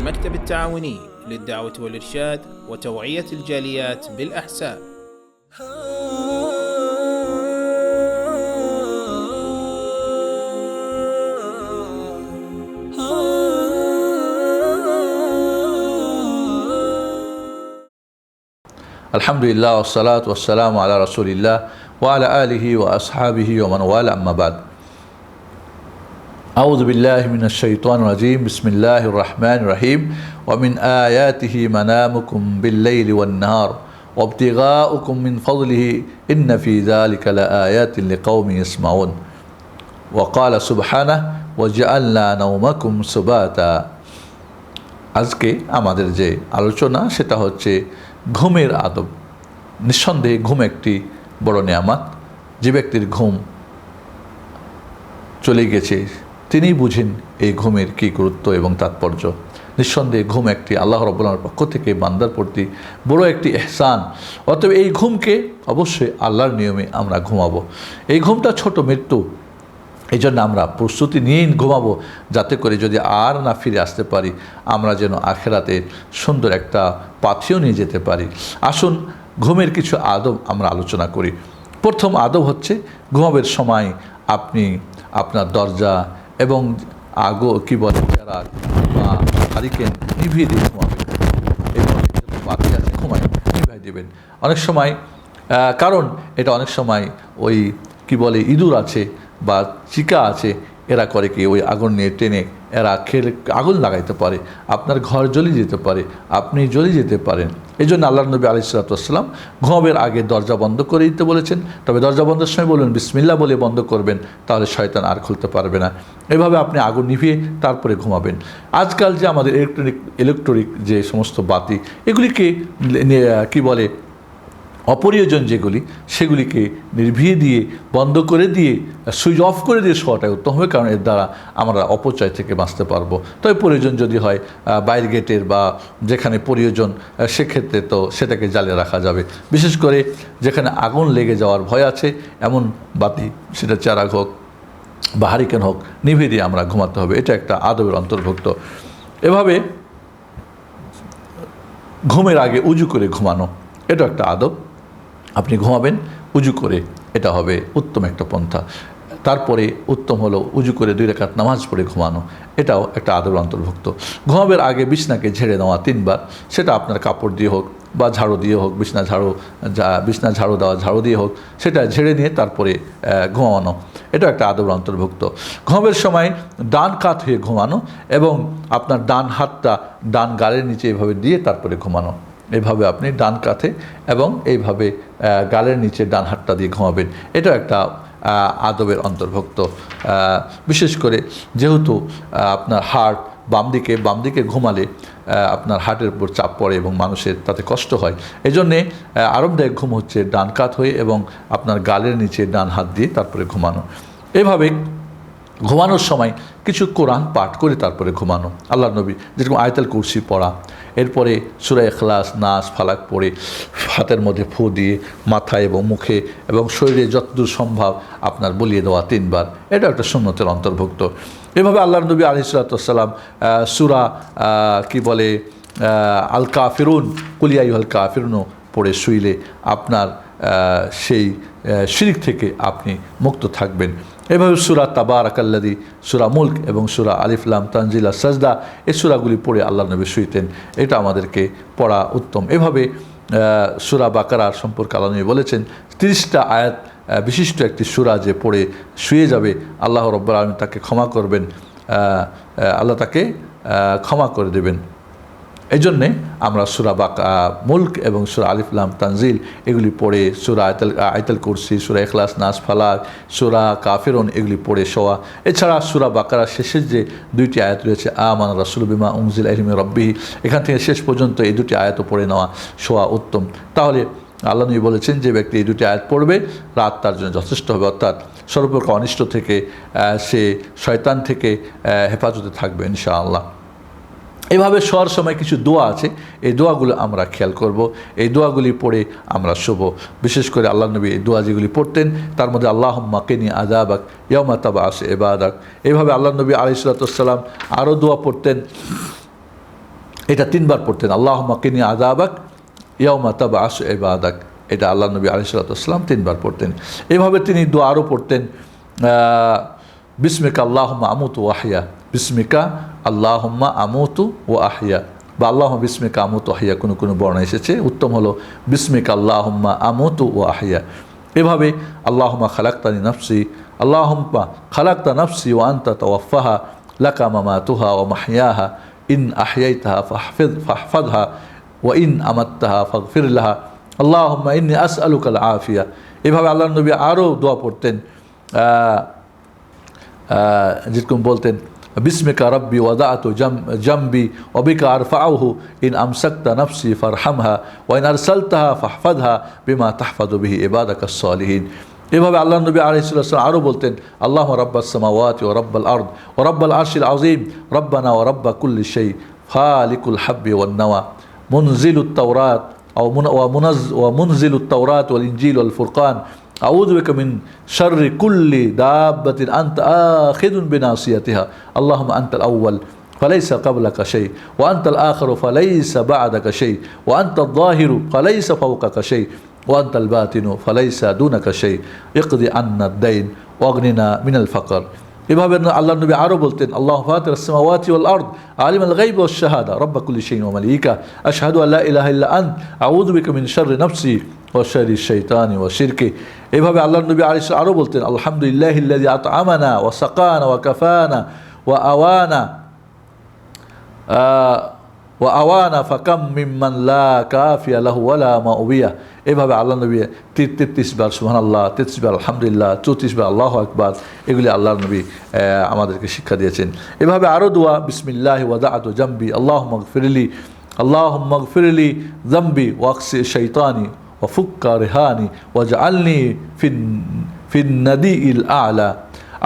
المكتب التعاوني للدعوة والإرشاد وتوعية الجاليات بالأحساء. الحمد لله والصلاة والسلام على رسول الله وعلى آله وأصحابه ومن والاه أما بعد أعوذ بالله من الشيطان الرجيم بسم الله الرحمن الرحيم ومن آياته منامكم بالليل والنهار وابتغاؤكم من فضله إن في ذلك لآيات لقوم يسمعون وقال سبحانه وجعلنا نومكم سباتا আজকে আমাদের যে আলোচনা সেটা হচ্ছে ঘুমের আদব নিঃসন্দেহে ঘুম একটি বড় নেয়ামাত যে ব্যক্তির ঘুম চলে গেছে তিনিই বুঝেন এই ঘুমের কী গুরুত্ব এবং তাৎপর্য। নিঃসন্দেহে ঘুম একটি আল্লাহ রব্বুল্লাহর পক্ষ থেকে বান্দার প্রতি বড় একটি এহসান। অতএব এই ঘুমকে অবশ্যই আল্লাহর নিয়মে আমরা ঘুমাবো। এই ঘুমটা ছোট মৃত্যু। এই জন্য আমরা প্রস্তুতি নিয়েই ঘুমাবো যাতে করে যদি আর না ফিরে আসতে পারি, আমরা যেন আখেরাতে সুন্দর একটা পাথিও নিয়ে যেতে পারি। আসুন, ঘুমের কিছু আদব আমরা আলোচনা করি। প্রথম আদব হচ্ছে, ঘুমাবের সময় আপনি আপনার দরজা এবং আগো, কী বলে, যারা বা হারিকেন নিভিয়ে দিয়ে ঘুমাবেন এবং আছে ঘুমায় নিভাই দেবেন। অনেক সময় কারণ এটা অনেক সময় ওই, কি বলে, ইঁদুর আছে বা চিকা আছে, এরা করে কি ওই আগুন নিয়ে টেনে এরা খেলে, আগুন লাগাইতে পারে, আপনার ঘর জ্বলে যেতে পারে, আপনি জ্বলে যেতে পারেন। এই জন্য আল্লাহ নবী আলি সালাতাম ঘুমাবের আগে দরজা বন্ধ করে দিতে বলেছেন। তবে দরজা বন্ধের সময় বলুন বিসমিল্লা বলে বন্ধ করবেন, তাহলে শয়তান আর খুলতে পারবে না। এভাবে আপনি আগুন নিভিয়ে তারপরে ঘুমাবেন। আজকাল যে আমাদের ইলেকট্রনিক ইলেকট্রনিক যে সমস্ত বাতি, এগুলিকে কি বলে অপরিয়োজন যেগুলি, সেগুলিকে নির্ভিয়ে দিয়ে, বন্ধ করে দিয়ে, সুইচ অফ করে দিয়ে শোয়াটাই উত্তম হবে, কারণ এর দ্বারা আমরা অপচয় থেকে বাঁচতে পারব। তবে প্রয়োজন যদি হয় বাইর গেটের বা যেখানে প্রয়োজন সেক্ষেত্রে তো সেটাকে জ্বালিয়ে রাখা যাবে। বিশেষ করে যেখানে আগুন লেগে যাওয়ার ভয় আছে, এমন বাতি, সেটা চারাক হোক বা হারিকেন হোক, নিভিয়ে দিয়ে আমরা ঘুমাতে হবে। এটা একটা আদবের অন্তর্ভুক্ত। এভাবে ঘুমের আগে উজু করে ঘুমানো, এটা একটা আদব। আপনি ঘুমাবেন, উজু করে, এটা হবে উত্তম একটা পন্থা। তারপরে উত্তম হলো উজু করে দুই রেখাত নামাজ পড়ে ঘুমানো, এটাও একটা আদর অন্তর্ভুক্ত। ঘুমাবের আগে বিছনাকে ঝেড়ে নেওয়া তিনবার, সেটা আপনার কাপড় দিয়ে হোক বা ঝাড়ু দিয়ে হোক, বিছনা ঝাড়ু, যা বিছনা ঝাড়ু দেওয়া, ঝাড়ু দিয়ে হোক, সেটা ঝেড়ে নিয়ে তারপরে ঘুমানো। এটা একটা আদর অন্তর্ভুক্ত। ঘুমের সময় ডান কাত হয়ে ঘুমানো এবং আপনার ডান হাতটা ডান গালের নিচে এভাবে দিয়ে তারপরে ঘুমানো। এইভাবে আপনি ডান কাঁধে এবং এইভাবে গালের নিচে ডান হাতটা দিয়ে ঘুমাবেন। এটা একটা আদবের অন্তর্ভুক্ত। বিশেষ করে যেহেতু আপনার হার্ট বাম দিকে বাম দিকে ঘুমালে আপনার হার্টের উপর চাপ পড়ে এবং মানুষের তাতে কষ্ট হয়। এই জন্যে আরামদায়ক ঘুম হচ্ছে ডান কাত হয়ে এবং আপনার গালের নিচে ডান হাত দিয়ে তারপরে ঘুমানো। এভাবে ঘুমানোর সময় কিছু কোরআন পাঠ করে তারপরে ঘুমানো। আল্লাহ নবী যেরকম আয়তাল কুরসি পড়া, এরপরে সুরা এখলাস নাচ ফালাক পড়ে, হাতের মধ্যে ফু দিয়ে মাথায় এবং মুখে এবং শরীরে যতদূর সম্ভব আপনার বলিয়ে দেওয়া তিনবার। এটা একটা সুন্নতের অন্তর্ভুক্ত। এভাবে আল্লাহ নবী আলি সালাতাম সুরা কি বলে আল কাফিরুন কুলিয়াই আল কাফিরুনও পড়ে শুইলে আপনার সেই শিরিক থেকে আপনি মুক্ত থাকবেন। এভাবে সুরা তাবার আকাল্লাদি সুরা মুল্ক এবং সুরা আলিফলাম তানজিলা সাজদা, এই সুরাগুলি পড়ে আল্লাহ নবী শুইতেন। এটা আমাদেরকে পড়া উত্তম। এভাবে সুরা বাকারার সম্পর্কে আল্লাহ নবী বলেছেন, তিরিশটা আয়াত বিশিষ্ট একটি সুরা যে পড়ে শুয়ে যাবে, আল্লাহ রব্বর আলমী তাকে ক্ষমা করবেন আল্লাহ তাকে ক্ষমা করে দেবেন। এই জন্যে আমরা সুরা বাকা মুল্ক এবং সুরা আলিফলাম তানজিল এগুলি পড়ে, সুরা আয়তাল আয়তাল কুরসি, সুরা এখলাস নাস, ফালাক, সুরা কাফেরন এগুলি পড়ে, শোয়া। এছাড়া সুরা বাকারা শেষের যে দুইটি আয়াত রয়েছে, আমান রাসুল বিমা উংজিল আহিমে রব্বিহি এখান থেকে শেষ পর্যন্ত এই দুটি আয়াতও পড়ে নেওয়া, শোয়া উত্তম। তাহলে আল্লাহ নবী বলেছেন যে ব্যক্তি এই দুটি আয়াত পড়বে, রাত তার জন্য যথেষ্ট হবে, অর্থাৎ সর্বপ্রকার অনিষ্ট থেকে সে শয়তান থেকে হেফাজতে থাকবে, ইনশাআল্লাহ। এভাবে শোয়ার সময় কিছু দোয়া আছে। এই দোয়াগুলো আমরা খেয়াল করব। এই দোয়াগুলি পড়ে আমরা শোবো। বিশেষ করে আল্লাহ নবী এই দোয়া যেগুলি পড়তেন, তার মধ্যে আল্লাহ মাকিনি আজাবাক ইয়মা আসে এবাদাক এইভাবে আল্লাহ নবী আলিসাল্লাম আরও দোয়া পড়তেন। এটা তিনবার পড়তেন আল্লাহ কিনি আদাবাক ইয়মা তাবা আস এবাদাক এটা আল্লাহ নবী আলিসাল্লাম তিনবার পড়তেন। এভাবে তিনি দোয়া আরও পড়তেন। বিস্মিকা আল্লাহম্মা আমুতু ওয়াহিয়া বিস্মিকা আল্লাহম্মা আমুতু ও আহিয়া বা আল্লাহ বিস্মিকা আমুতু আহিয়া কোনো কোনো বর্ণা এসেছে। উত্তম হলো বিস্মিকা আল্লাহম্মা আমুতু ও আহিয়া এভাবে আল্লাহম্মা খালাক্তানি নফসি আল্লাহম্মা খালাক্তা নফসি ও আন্তা তওয়াফাহা লাকা মামাতুহা ও মাহিয়াহা ইন আহিয়াইতাহা ফাহফিদ ফাহফাদহা ও ইন আমাত্তাহা ফাগফিরলাহা আল্লাহম্মা ইন্নি আসআলুকাল আফিয়া এভাবে আল্লাহ নবী আরও দোয়া পড়তেন। যেরকম বলতেন বিস্মিকা রব্বি ওয়াদাত জম্বি অবিকা আরফাউহু ইন আমসাক্তা নফসি ফারহামহা ওয়াইন আরসালতাহা ফাহফাদহা বিমা তাহফাদু বিহি এবাদাকা সলিহীন এভাবে আল্লাহ নবী আলহিসাম আরও বলতেন আল্লাহ রব্বাসমাওয়াত ও রব্বাল আর্দ ও রব্বাল আরশিল আজিম রব্বানা ও রব্বা কুল্লি সেই ফালিকুল হাব্বি ওয়ান্নাওয়া মুনজিল উত্তাওরাত ও মুনাজ ও মুনজিল উত্তাওরাত ওয়াল ইঞ্জিল ওয়াল ফুরকান أعوذ بك من شر كل دابة أنت آخذ بناصيتها. اللهم أنت الأول فليس قبلك شيء وأنت الآخر فليس بعدك شيء وأنت الظاهر فليس فوقك شيء وأنت الباطن فليس دونك شيء. اقضي عنا الدين وأغننا من الفقر. এভাবে আল্লাহ নবী আরও বলতেন আল্লাহ ফাতির আসসামাওয়াতি ওয়াল আরদ আলিম আল গাইব ওয়াশ শাহাদা রব্বা কুল্লি শাইইন ওয়া মালিকা আশহাদু আল্লা ইলাহা ইল্লা আন্ত আউযু বিকা মিন শাররি নাফসি ওয়া শাররি শাইতানি ওয়া শিরকি এভাবে আল্লাহ নবী আলাইহিস আরও বলতেন আলহামদুলিল্লাহিল্লাযী আত'আমানা ওয়া সাকানা ওয়া কাফানা ওয়া আওয়ানা ও আওয়ানা ফাকাম মিম্মাল্লা কাফি আল্লাহুয়ালা মা ওবিয়া এভাবে আল্লাহ নবী তেত্রিশ বার সুহান আল্লাহ তেত্রিশ বার আলহামদুলিল্লাহ, চৌত্রিশ বার আল্লাহ আকবার, এগুলি আল্লাহ নবী আমাদেরকে শিক্ষা দিয়েছেন। এভাবে আরও দোয়া, বিসমিল্লাহ ওয়াদা আত জাম্বি আল্লাহ মগফিরলি আল্লাহ মগফিরলি জাম্বি ওয়াক্সি শৈতানি ওয়া ফুক্কা রেহানি ওয়াজ আলনি ফিন ফিন নদী ইল আলা।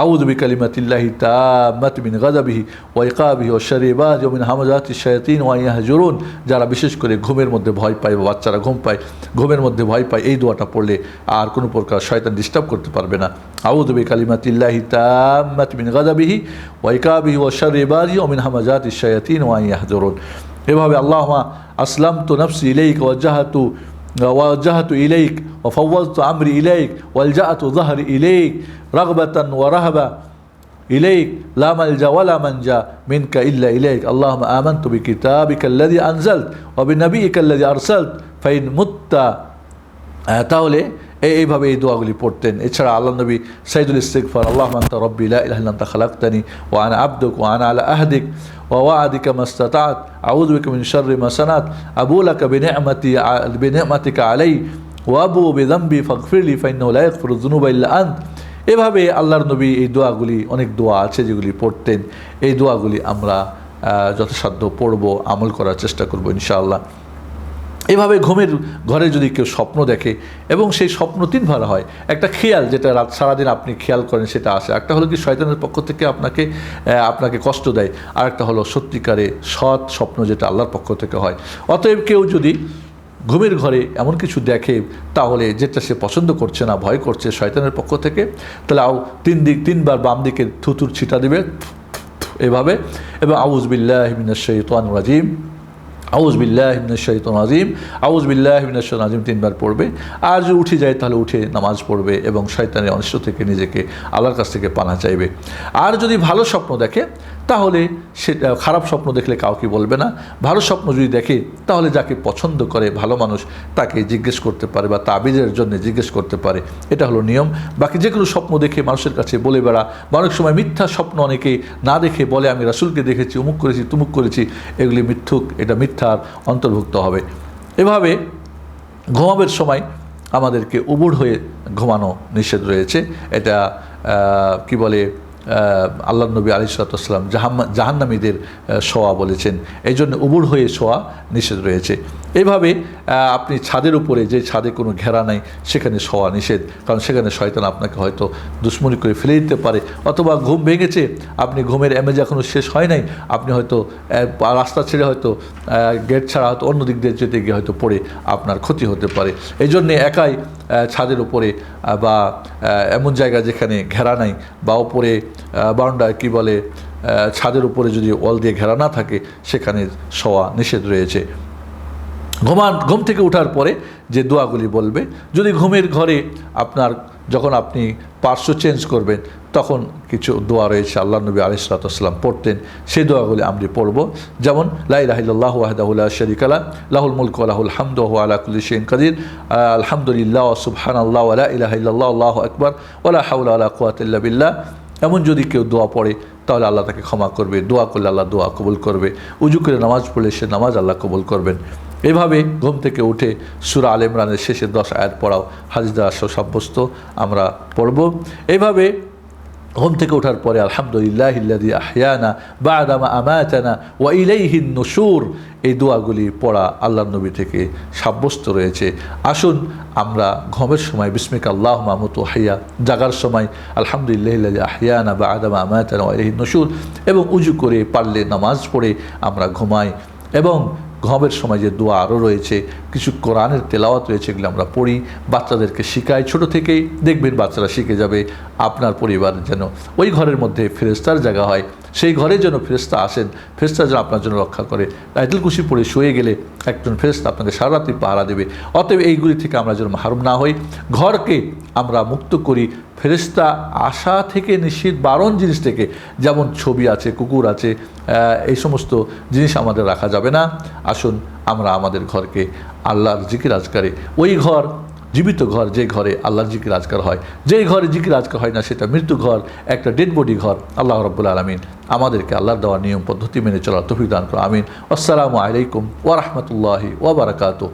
আউদ বিকালিমাতিল্লাহি তামাত মিন গাদাবিহি ওয়াইকাবিহি ও শরিবাজ ও মিন হামজাতি শায়াতিন ওয়াইয়া জরুন যারা বিশেষ করে ঘুমের মধ্যে ভয় পায় বা বাচ্চারা ঘুম পায়, ঘুমের মধ্যে ভয় পায়, এই দোয়াটা পড়লে আর কোনো প্রকার শয়তান ডিস্টার্ব করতে পারবে না। আউদ বিকালিমাতিল্লাহি তামাত মিন গাদাবিহি ওয়াইকাবিহি ও শরিবাজি ও মিন হামজাতি শায়াতিন ওয়াইয়া জরুন এভাবে আল্লাহমা আসলাম তো নফসি ইলেইক ওয়াজাহাতু ووجهت إليك وفوضت أمري إليك والجأت ظهري إليك رغبة ورهبة إليك لا ملجأ ولا منجا منك إلا إليك اللهم آمنت بكتابك الذي أنزلت وبنبيك الذي أرسلت فإن مت আহ, তাহলে এই এইভাবে এই দোয়াগুলি পড়তেন এছাড়া আল্লাহ নবী সাইদুল ইস্তিগফার আল্লাহ মান্তা রব্বি লা ইলাহা ইল্লা আনতা খালাকতানি ওয়া আনা আবদুক ওয়া আনা আলা আহদিক ওয়া ما استطعت أعوذ بك من شر ما صنعت أبو لك بنعمتي بنعمتك علي وأبو بذنبي فاغفر لي فإنه لا يغفر الذنوب إلا أنت এভাবে আল্লাহর নবী এই দোয়াগুলি অনেক দোয়া আছে যেগুলি পড়তেন এই দোয়াগুলি আমরা যথাসাধ্য পড়ব আমল করার চেষ্টা করব ইনশাআল্লাহ এভাবে ঘুমের ঘরে যদি কেউ স্বপ্ন দেখে, এবং সেই স্বপ্ন তিন ভাড়া হয়। একটা খেয়াল যেটা রাত সারাদিন আপনি খেয়াল করেন সেটা আসে। একটা হলো কি শয়তানের পক্ষ থেকে আপনাকে আপনাকে কষ্ট দেয়। আর একটা হলো সত্যিকারে সৎ স্বপ্ন যেটা আল্লাহর পক্ষ থেকে হয়। অতএব কেউ যদি ঘুমের ঘরে এমন কিছু দেখে, তাহলে যেটা সে পছন্দ করছে না, ভয় করছে শয়তানের পক্ষ থেকে, তাহলে আও তিন দিক, তিনবার বাম দিকে থুতুর ছিটা দিবে। এভাবে। এবং আউজ বিল্লাহ মিনাশ শাইতানির রাজিম। আউজ বিল্লাহ শৈতন আজিম আউজ বিল্লাহ শৈতন আজিম তিনবার পড়বে। আর যদি উঠে যায় তাহলে উঠে নামাজ পড়বে এবং শয়তানের অনিষ্ট থেকে নিজেকে আল্লাহর কাছ থেকে পানা চাইবে। আর যদি ভালো স্বপ্ন দেখে, তাহলে সেটা খারাপ স্বপ্ন দেখলে কাউকে বলবে না। ভালো স্বপ্ন যদি দেখে, তাহলে যাকে পছন্দ করে ভালো মানুষ, তাকে জিজ্ঞেস করতে পারে বা তাবিজের জন্য জিজ্ঞেস করতে পারে। এটা হলো নিয়ম। বাকি যে কোনো স্বপ্ন দেখে মানুষের কাছে বলে বেড়া। বা অনেক সময় মিথ্যা স্বপ্ন অনেকে না দেখে বলে, আমি রাসুলকে দেখেছি উমুক করেছি, তুমুক করেছি। এগুলি মিথ্যুক, এটা মিথ্যার অন্তর্ভুক্ত হবে। এভাবে ঘুমাবের সময় আমাদেরকে উবুড় হয়ে ঘুমানো নিষেধ রয়েছে। এটা কি বলে আল্লাহ নবী আলী সালাতাম জাহাম্মা জাহান্নামীদের শোয়া বলেছেন। এই জন্য উবুড় হয়ে শোয়া নিষেধ রয়েছে। এইভাবে আহ, আপনি ছাদের উপরে যে ছাদে কোনো ঘেরা নাই সেখানে শোয়া নিষেধ। কারণ সেখানে শয়তান আপনাকে হয়তো দুশ্মনী করে ফেলে দিতে পারে। অথবা ঘুম ভেঙেছে আপনি ঘুমের এমেজ এখনও শেষ হয় নাই আপনি হয়তো রাস্তা ছেড়ে হয়তো গেট ছাড়া হয়তো অন্য দিক দিয়ে যেতে গিয়ে হয়তো পড়ে আপনার ক্ষতি হতে পারে। এই জন্যে একাই ছাদের উপরে বা এমন জায়গা যেখানে ঘেরা নাই বা ওপরে বাউন্ডার কি বলে ছাদের উপরে যদি ওয়াল দিয়ে ঘেরা না থাকে, সেখানে শোয়া নিষেধ রয়েছে। ঘুমান ঘুম থেকে ওঠার পরে যে দোয়াগুলি বলবে, যদি ঘুমের ঘরে আপনার যখন আপনি পার্শ্ব চেঞ্জ করবেন, তখন কিছু দোয়া রয়েছে, আল্লাহ নবী আলিসালাম পড়তেন, সেই দোয়াগুলি আমরা পড়ব। যেমন লাই রাহিল্লাহ ওয়াহদাহুল্লাহ শরিকালা লাহুল মুলক আলাহুল হামদ আলা কুল্লি শেন কাদির, আলহামদুলিল্লাহ সুবহান আল্লাহ আলা ইলাহিল্লাহ আল্লাহ আকবর ওলা হাউলা আলা কুয়াতিল্লা বিল্লাহ। এমন যদি কেউ দোয়া পড়ে, তাহলে আল্লাহ তাকে ক্ষমা করবে। দোয়া করলে আল্লাহ দোয়া কবুল করবে। উজু করে নামাজ পড়লে সে নামাজ আল্লাহ কবুল করবেন। এভাবে ঘুম থেকে উঠে সুরা আল ইমরানের শেষে দশ আয়াত পড়াও। হাজিদা সাব্যস্ত আমরা পড়ব। এইভাবে ঘুম থেকে ওঠার পরে আলহামদুলিল্লাহ ইল্লাদি আহিয়ানা বা আদামা আমায়াতানা ওয়া ইলাইহিন নসুর এই দোয়াগুলি পড়া আল্লাহ নবী থেকে সাব্যস্ত রয়েছে। আসুন আমরা ঘুমের সময় বিস্মিক আল্লাহ মাহমুদ হাইয়া জাগার সময় আলহামদুলিল্লাহ ইল্লাদি আহিয়ানা বা আদামা আমায়াতানা ওয়া ইলাইহিন নসুর এবং উজু করে পারলে নামাজ পড়ে আমরা ঘুমাই এবং ঘুমের সময় যে দোয়া আরও রয়েছে, কিছু কোরআনের তেলাওয়াত রয়েছে, এগুলো আমরা পড়ি। বাচ্চাদেরকে শেখাই। ছোট থেকেই দেখবেন বাচ্চারা শিখে যাবে। আপনার পরিবার যেন ওই ঘরের মধ্যে ফেরেস্তার জায়গা হয়, সেই ঘরে যেন ফেরেস্তা আসেন ফেরেস্তা যেন আপনার জন্য রক্ষা করে। রাইতুল কুশি পড়ে শুয়ে গেলে একজন ফেরেস্তা আপনাকে সারা রাত্রি পাহারা দেবে। অতএব এইগুলি থেকে আমরা যেন মাহরুম না হই। ঘরকে আমরা মুক্ত করি। ফেরেস্তা আশা থেকে নিশ্চিত বারণ জিনিস থেকে, যেমন ছবি আছে, কুকুর আছে এই সমস্ত জিনিস আমাদের রাখা যাবে না। আসুন আমরা আমাদের ঘরকে আল্লাহর জিকির আজকারে, ওই ঘর জীবিত ঘর যে ঘরে আল্লাহর জিকির আজকার হয় যেই ঘরে জিকির আজকার হয় না, সেটা মৃত্যু ঘর, একটা ডেড বডি ঘর। আল্লাহ রব্বুল আলমিন আমাদেরকে আল্লাহর দেওয়ার নিয়ম, পদ্ধতি মেনে চলার তফিদান করো আমিন। আসসালামু আলাইকুম ওরহমতুল্লাহি ওবরাকাতু